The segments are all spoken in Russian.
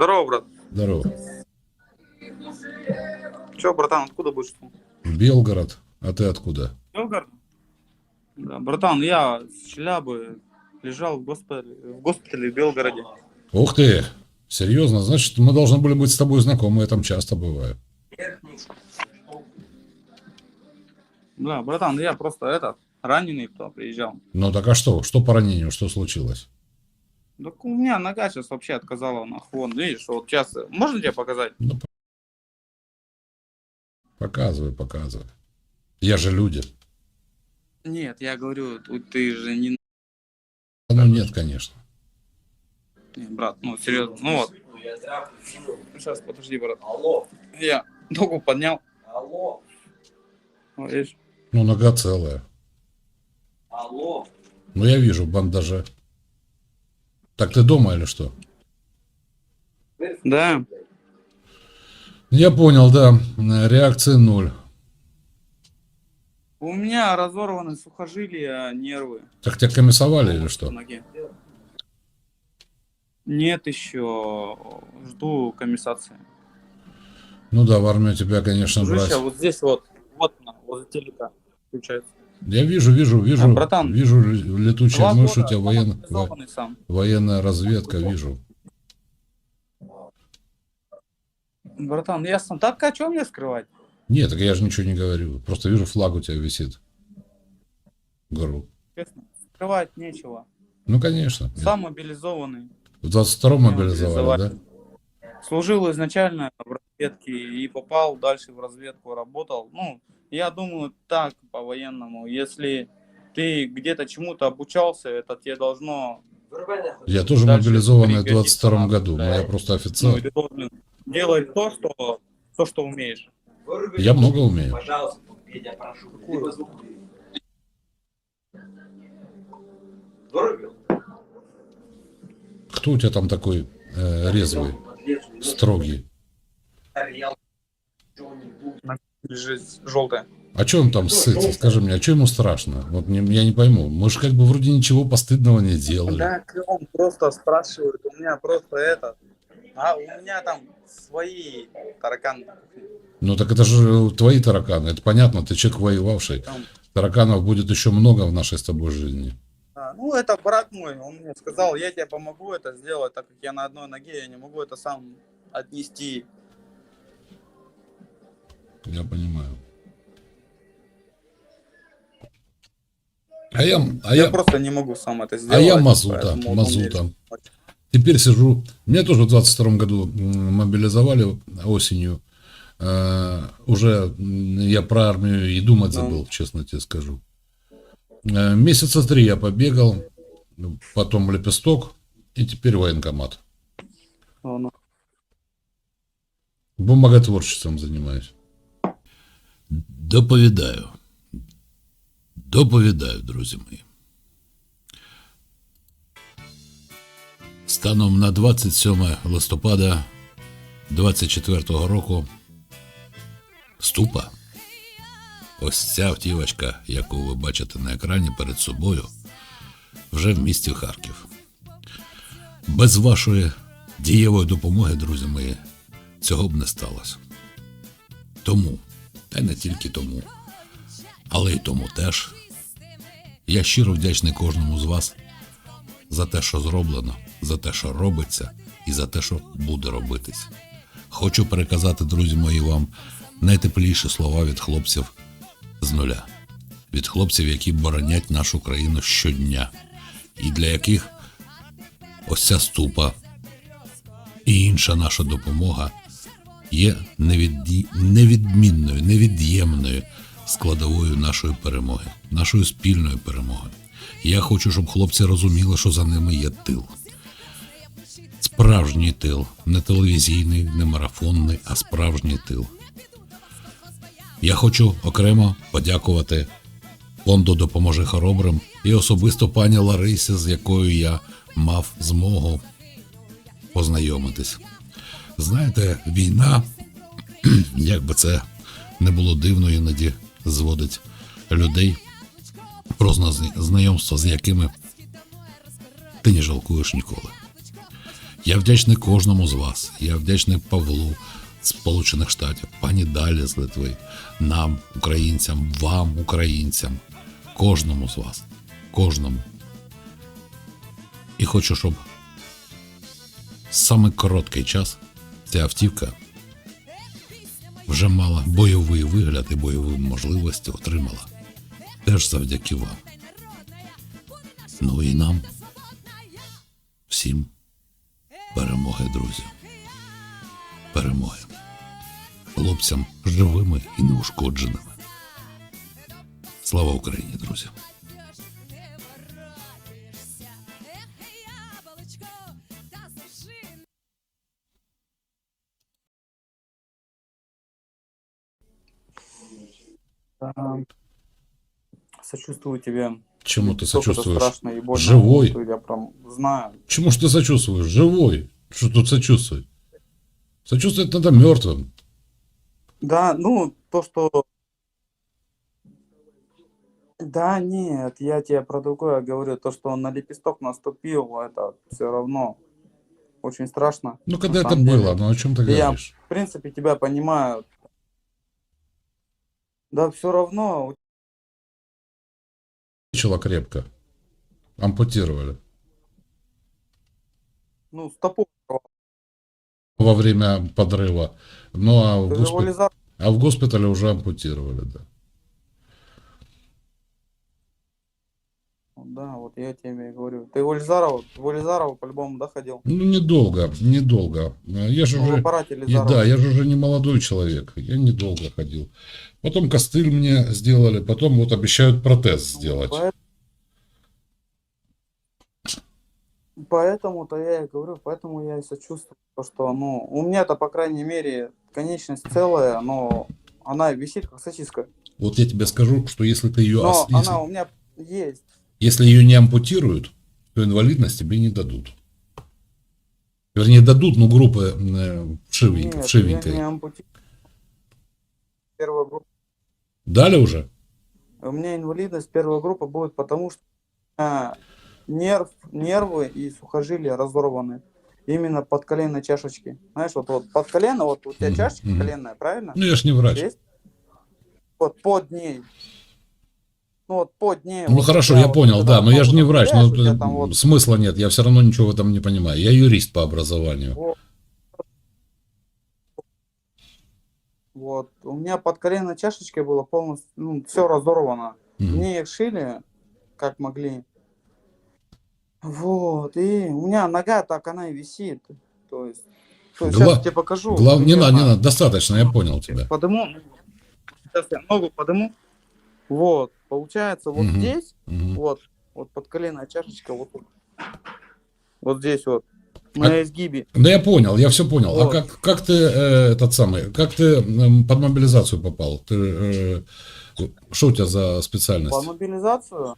Здорово, брат. Здорово. Че, братан, откуда будешь? Белгород. А ты откуда? Белгород? Да, братан, я с Челябы лежал в госпитале, в госпитале в Белгороде. Ух ты! Серьезно? Значит, мы должны были быть с тобой знакомы. Я там часто бываю. Да, братан, я просто этот, раненый туда приезжал. Ну так а что? Что по ранению? Что случилось? Так у меня нога сейчас вообще отказала нахуй. Вон, видишь, вот сейчас... Можно тебе показать? Ну, показывай, показывай. Я же люди. Нет, я говорю, ты- же не... Ну нет, конечно. Не, брат, ну серьезно, ну вот. Сейчас, подожди, брат. Алло, Я ногу поднял. алло, Вот, видишь? Ну нога целая. алло. Ну я вижу в бандаже. Так ты дома или что? Да. Я понял, да. Реакции ноль. У меня разорваны сухожилия, нервы. Так тебя комиссовали или что? Нет еще. Жду комиссации. Ну да, в армию тебя, конечно, брать. Дружище, вот здесь вот, вот возле телека включается. Я вижу, вижу, вижу. А, братан, вижу летучая мышь, у тебя воен- во- военная разведка, вижу. Братан, ясно. Так а что мне скрывать? Нет, так я же ничего не говорю. Просто вижу, флаг у тебя висит. Гору. Честно. Скрывать нечего. Ну, конечно. Сам мобилизованный. В 22-м Меня мобилизовали, да? Служил изначально в разведке и попал дальше в разведку, работал. Ну, я думаю, так, по-военному. Если ты где-то чему-то обучался, это тебе должно... Я тоже мобилизованный в пригодится 22 нам, году, но я просто Ну, офицер. и ты должен делать то, что, то, что умеешь. Я много умею. Пожалуйста, Петя, прошу. Либо звук. Вырубил? Кто у тебя там такой э, резвый, строгий? Лежит желтая. А что он там ссытся? Скажи мне, а что ему страшно? Вот не- я не пойму. Мы же как бы вроде ничего постыдного не делали. Да, он просто спрашивает, у меня просто это... А у меня там свои тараканы. Ну так это же твои тараканы, это понятно, ты человек воевавший. Там, Тараканов будет еще много в нашей с тобой жизни. а, ну, это брат мой, он мне сказал, я тебе помогу это сделать, так как я на одной ноге, я не могу это сам отнести. Я понимаю. А я, а Я, я, просто не могу сам это а сделать. я мазута, мазута. Теперь сижу. Меня тоже в 22 году мобилизовали осенью. Э, уже я про армию и думать Ну. забыл, честно тебе скажу. Э, месяца три я побегал, потом лепесток и теперь военкомат. Бумаготворчеством занимаюсь. Доповідаю. Доповідаю, друзі мої. Станом на 27 листопада 24 року ступа. Ось ця автівочка, яку ви бачите на екрані перед собою, вже в місті Харків. Без вашої дієвої допомоги, друзі мої, цього б не сталося. Тому, та й не тільки тому, але й тому теж. Я щиро вдячний кожному з вас за те, що зроблено, за те, що робиться, і за те, що буде робитись. Хочу переказати, друзі мої, вам найтепліші слова від хлопців з нуля, від хлопців, які боронять нашу країну щодня, і для яких ось ця ступа і інша наша допомога є невідмінною, невід'ємною складовою нашої перемоги, нашої спільної перемоги. Я хочу, щоб хлопці розуміли, що за ними є тил. Справжній тил, не телевізійний, не марафонний, а справжній тил. Я хочу окремо подякувати фонду Допоможи хоробрим і особисто пані Ларисі, з якою я мав змогу познайомитись. Знаєте, війна, як би це не було дивно, іноді зводить людей про зна- знайомство, з якими ти не жалкуєш ніколи. Я вдячний кожному з вас. Я вдячний Павлу Сполучених Штатів, пані Далі з Литви, нам, українцям, вам, українцям, кожному з вас, кожному. І хочу, щоб саме короткий час ця автівка вже мала бойовий вигляд і бойові можливості отримала. Теж завдяки вам. Ну і нам всім перемоги, друзі. Перемоги. Хлопцям живими і неушкодженими. Слава Україні, друзі! Сочувствую тебе. Чему ты Сколько сочувствуешь? страшно и больно. Живой. Я прям знаю. Чему ж ты сочувствуешь? Живой. Что тут сочувствовать? Сочувствовать надо мертвым. Да, ну, то, что... Да, нет, я тебе про другое говорю. То, что он на лепесток наступил, это все равно очень страшно. Ну, когда это деле. было? Ну, о чем ты Я- говоришь? В принципе, тебя понимаю. Да, все равно. Начало крепко. Ампутировали. Ну, стопу. Во время подрыва. Ну, а в, госпи- Визуализация. а в госпитале уже ампутировали, да. Да, вот я тебе и говорю. Ты в Ильзарова, в Ильзарова по-любому, да, ходил? Ну, недолго, недолго. Я же Ну, уже... И да, я же уже не молодой человек. Я недолго ходил. Потом костыль мне сделали, потом вот обещают протез сделать. Поэт- Поэтому-то я и говорю, поэтому я и сочувствую, то, что, ну, у меня-то, по крайней мере, конечность целая, но она висит как сосиска. Вот я тебе скажу, что если ты ее... Но если, она у меня есть. Если ее не ампутируют, то инвалидность тебе не дадут. Вернее, дадут, но группы э, вшивенько- Нет, вшивенькой. я не ампути- Первая группа. Дали уже? У меня инвалидность первая группа будет потому, что меня нерв, нервы и сухожилия разорваны. Именно под коленной чашечки. Знаешь, вот, вот под колено, вот у тебя Мгм, чашечка коленная, правильно? Ну, я ж не врач. Есть? Вот под ней. Ну вот под ней. Ну вот хорошо, я вот понял, да, но я же не врач, но у тебя э, там вот- смысла нет, я все равно ничего в этом не понимаю. Я юрист по образованию. Вот. Вот. У меня под коленной чашечкой было полностью, ну, все разорвано. Мгм. Мне их шили, как могли. Вот. И у меня нога так она и висит. То есть, то есть Гла- сейчас я тебе покажу. Глав- Не надо, не надо, достаточно, я понял тебя. Подыму. Сейчас я ногу подыму. Вот. Получается, вот Мгм. здесь, Мгм. вот, вот под коленная чашечка, вот тут. Вот здесь вот. На изгибе. Да я понял, я все понял. А Вот. как, как ты э, этот самый, как ты м, под мобилизацию попал? Ты э, что у тебя за специальность? По мобилизацию.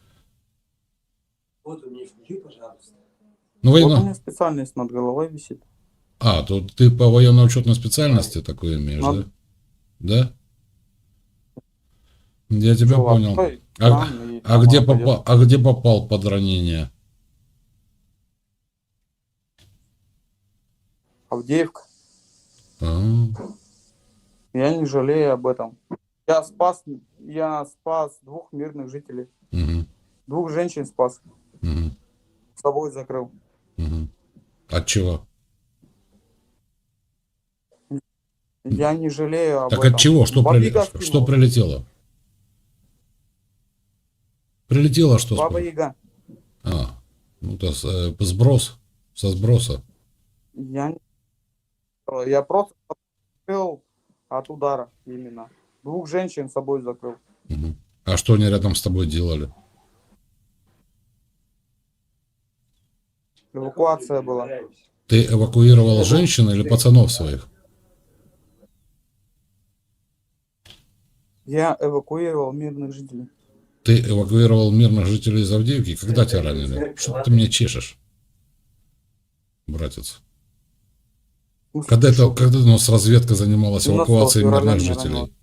Вот у меня включи, пожалуйста. Ну, Вот у военно... меня специальность над головой висит. А, то ты по военно-учетной специальности такой имеешь, Ну, да? Да? Я тебя Чувак, понял. стой, А, и а где попал, а где попал под ранение? Авдеевка. А, Я не жалею об этом. Я спас, я спас двух мирных жителей. мгм, Двух женщин спас. мгм, С собой закрыл. мгм. От чего? Я не жалею об Так этом. от чего? Что, Яга что прилетело? Прилетело что? Баба спросил? Яга. А, ну то э, сброс, со сброса. Я не... Я просто закрыл от удара именно. Двух женщин с собой закрыл. Мгм. А что они рядом с тобой делали? Эвакуация была. Ты эвакуировал женщин или пацанов своих? Я эвакуировал мирных жителей. Ты эвакуировал мирных жителей из Авдеевки? Когда тебя ранили? Что ты меня чешешь? Братец. Когда это, когда у нас разведка занималась 17 эвакуацией мирных жителей?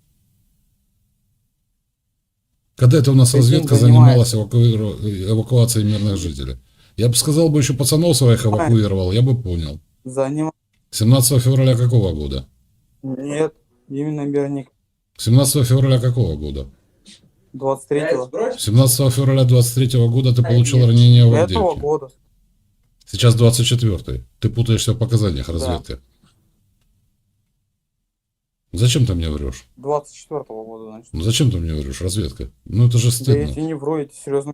Когда это у нас разведка занималась эвакуиру- эвакуацией мирных жителей? Я бы сказал бы еще пацанов своих эвакуировал, я бы понял. Занимал. 17 февраля какого года? Нет, именно мирник. 17 февраля какого года? 23-го. Сбрось. 17 февраля 23 года ты получил ранение в Этого Авдеевке. года. Сейчас 24 Ты путаешься в показаниях разведки. Зачем ты мне врешь? 24-го года, значит. Ну зачем ты мне врешь? Разведка. Ну это же Да стыдно. я тебе не вру, я тебе серьезно.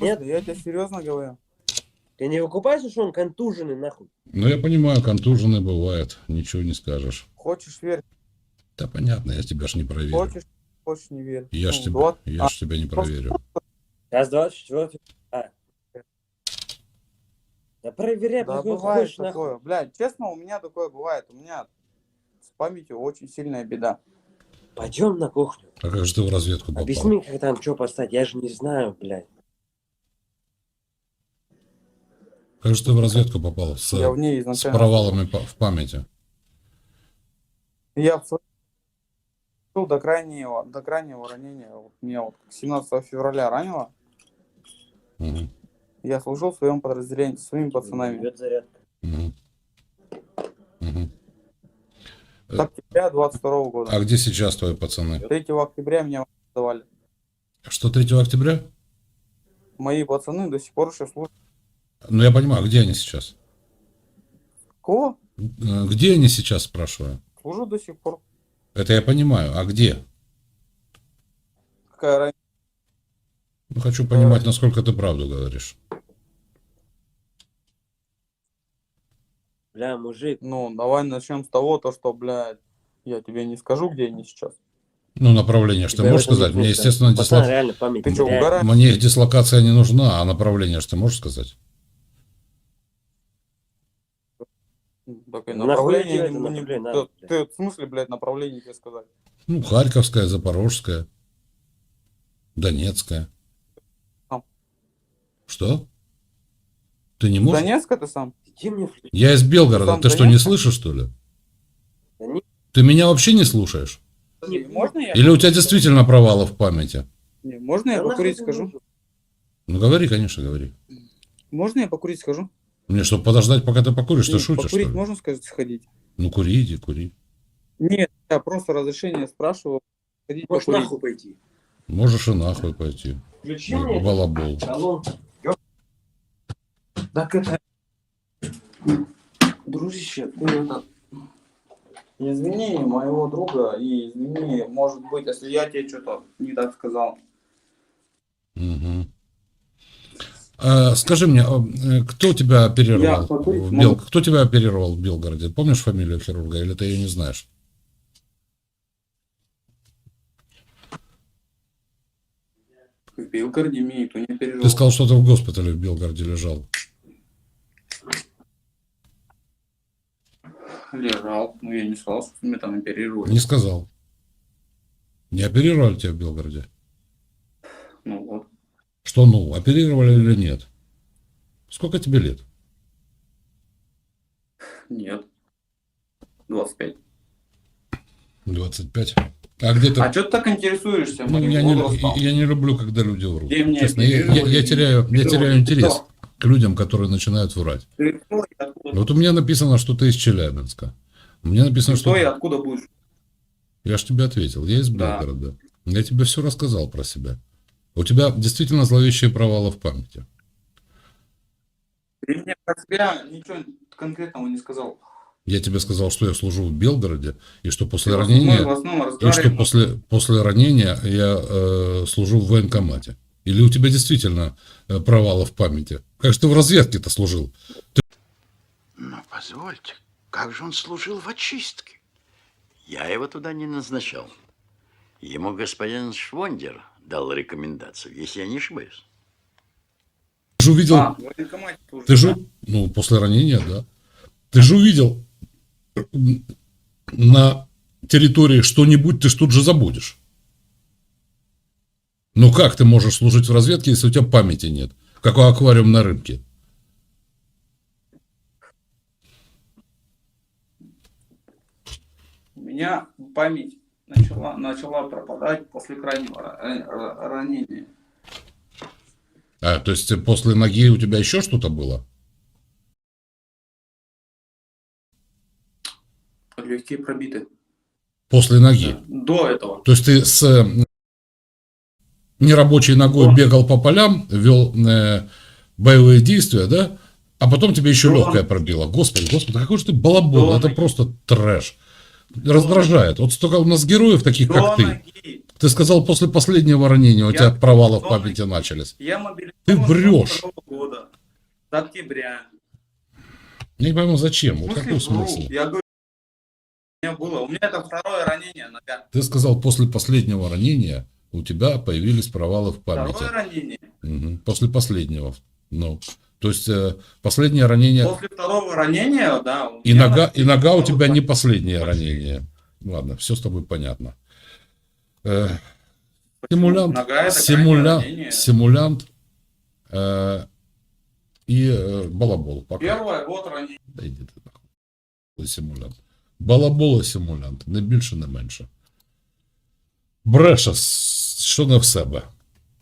Нет. Я тебе серьезно говорю. Ты не выкупаешься, что он контуженный, нахуй? Ну я понимаю, контужены бывает. Ничего не скажешь. Хочешь верь, Да понятно, я тебя ж не проверю. хочешь, хочешь не верь. Я ж Ну, тебя, вот. я А, ж тебя не проверю. Сейчас 24 а. Да проверяй, Да, бывает хочешь, нахуй. такое. Блядь, честно, у меня такое бывает. У меня с памятью очень сильная беда. Пойдем на кухню. А как же ты в разведку попал? Объясни, как там что поставить. Я же не знаю, блядь. Как же ты в разведку попал? С, Я в ней с провалами в памяти. Я в ну, до крайнего, до крайнего ранения. Вот меня вот 17 февраля ранило. Мгм, Я служил в своем подразделении со своими пацанами. Идет зарядка. Мгм. С октября 22 года. А где сейчас твои пацаны? 3 октября меня давали. Что, 3 октября? Мои пацаны до сих пор еще служат. Ну я понимаю, где они сейчас? Кого? Э, Где они сейчас, спрашиваю? Служат до сих пор. Это я понимаю. А где? Какая разница? Ну, хочу понимать, насколько ты правду говоришь. Бля, мужик. Ну, давай начнем с того, то, что, блядь, я тебе не скажу, где они сейчас. Ну, направление, что ты можешь сказать? Мне, естественно, Пацан дисло- реально память Ты что, теряет. угораешь? мне их дислокация не нужна, а направление, что ты можешь сказать? Так и направление не- направление да, блядь? Ты в смысле, блядь, направление тебе сказать? Ну, Харьковская, Запорожская, Донецкая. Сам. Что? Ты не можешь? Донецк это сам? Иди мне Я из Белгорода. Сам Ты что, не Донецк? слышишь, что ли? Да не- Ты меня вообще не слушаешь? Не, можно я? Или у тебя действительно провалы в памяти? Не, можно я Да покурить ты скажу? Ну, говори, конечно, говори. Можно я покурить скажу? Мне что, подождать, пока ты покуришь? Ты шутишь, что покурить ли? можно сказать сходить? Ну, кури, иди, кури. Нет, я просто разрешение спрашиваю. Сходить Можешь покурить. нахуй пойти. Можешь и нахуй пойти. Включи мне Балабол. колонку. Так это... Дружище, ты это... Извини моего друга и извини, может быть, если я тебе что-то не так сказал. Мгм. А, скажи мне, а, э, кто тебя оперировал? Покурить в Бел... могу. Кто тебя оперировал в Белгороде? Помнишь фамилию хирурга или ты ее не знаешь? В Белгороде мне никто не пережил. Ты сказал, что ты в госпитале в Белгороде лежал. Лежал, но я не сказал, что меня там оперировали. Не сказал. Не оперировали тебя в Белгороде? Ну вот. Что ну, оперировали или нет? Сколько тебе лет? Нет. 25. 25. А где ты? А что ты так интересуешься Ну, я, не, я не люблю, когда люди врут. Честно, я, я- я теряю, я теряю интерес Кто? к людям, которые начинают врать. Ты кто откуда? Вот у меня написано, что ты из Челябинска. Меня написано, что... Кто и откуда будешь? Я же тебе ответил, я из Да. Белгорода. Я тебе все рассказал про себя. У тебя действительно зловещие провалы в памяти. Ты мне про себя ничего конкретного не сказал. Я тебе сказал, что я служу в Белгороде, и что после Ты в ранения... И что после, после ранения я э, служу в военкомате. Или у тебя действительно э, провалы в памяти? Как же ты в разведке-то служил? Но позвольте, как же он служил в очистке? Я его туда не назначал. Ему господин Швондер дал рекомендацию, если я не ошибаюсь. Ты же увидел... А, в военкомате служишь, ты же... да? Ну, после ранения, да. Ты же увидел м, на территории что-нибудь, ты ж тут же забудешь. Ну как ты можешь служить в разведке, если у тебя памяти нет? Как у аквариум на рынке. У меня память начала, начала пропадать после крайнего э, ранения. А, то есть после ноги у тебя еще что-то было? Легкие пробиты. После ноги? До этого. То есть ты с э, нерабочей ногой О. бегал по полям, вел э, боевые действия, да? А потом тебе еще О. легкое пробило. Господи, господи, какой же ты балабол, это просто трэш. Раздражает. Вот столько у нас героев таких, До как ты. ноги. Ты сказал, после последнего ранения у тебя провалы в памяти ноги. начались. Я Ты врешь. 22 года. С октября. Я не пойму, зачем. В Вот смысле какой смысл? Я говорю, у меня было. У меня это второе ранение нога. Ты сказал, после последнего ранения у тебя появились провалы в памяти. Второе ранение. После последнего. Ну, то есть э, последнее ранение... После второго ранения, да. И нога, и нога у тебя не последнее ранение. Ладно, все с тобой понятно. Э, симулянт, симуля- симулянт э, и э, балабол. Пока. Первое, вот ранение. Да йди ти нахуй. Симулянт. Балабол і симулянт. Не більше, не менше. Бреше, що не в себе.